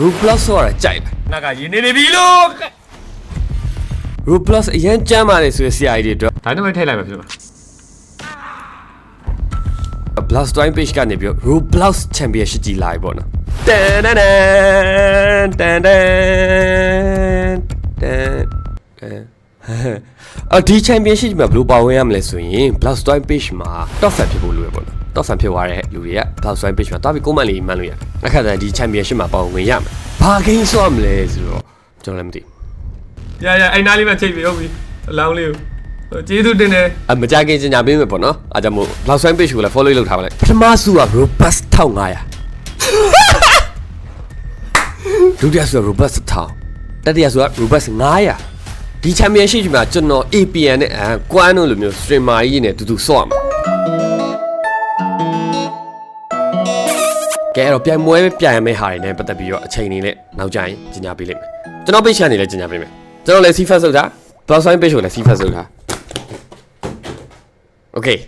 Roblox ဆိုတာကြိုက်တယ်နောက်ကရင်းနေနေပြီလို့ Roblox အရင်ကြမ်းပါတယ်ဆိုရဆရာကြီးတွေအတွက်ဒါနဲ့မထည့်လိုက်မှာဖြစ်မှာ Blast Twine page ကနေပြီးတော့ Roblox Championship ကြီးလာပြီပေါ့နော်တန်တန်တန်တန်တန်တန်တန် အော်ဒီ championship မှာဘယ်လိုပါဝင်ရမလဲဆိုရင် Blast Twine page မှာ top fan ဖြစ်ဖို့လိုရပေါ့နော် top fan ဖြစ်သွားတဲ့လူတွေက Blast Twine page မှာတွားပြီး comment လေးမှန်းလို့ရတယ်အခါကျရင်ဒီ championship မှာပါဝင်ရမယ်ဘာ game ဆော့မလဲဆိုတော့ကျွန်တော်လည်းမသိဘူးရရအိုင်နာလေးမှချိန်ပြီးဟုတ်ပြီအလောင်းလေးကိုဟိုကျေးဇူးတင်တယ်အမကြခင်စင်ညာပေးမယ်ပေါ့နော်အားကြောင့်မို့ Blast Twine page ကိုလည်း follow လုပ်ထားပါလိုက်ပထမစုက Robust 1500ဒုတိယဆိုတော့ robust 1000တတိယဆိုတော့ robust 900 ဒီ championship မှာကျွန်တော် APN နဲ့အဲကွမ်းတို့လိုမျိုး streamer ကြီးနဲ့တူတူဆော့ရမှာကဲအဲ့တော့ပြိုင်ပွဲပြိုင်ရမယ့်ဟာတွေနဲ့ပတ်သက်ပြီးတော့အချိန်နေနဲ့နောက်ကြရင်ကြီးညာပေးလိုက်မယ်ကျွန်တော် page ကနေလည်းကြီးညာပေးမယ်ကျွန်တော်လည်း C first လုပ်တာ plus sign page ကိုလည်း C first လုပ်တာ okay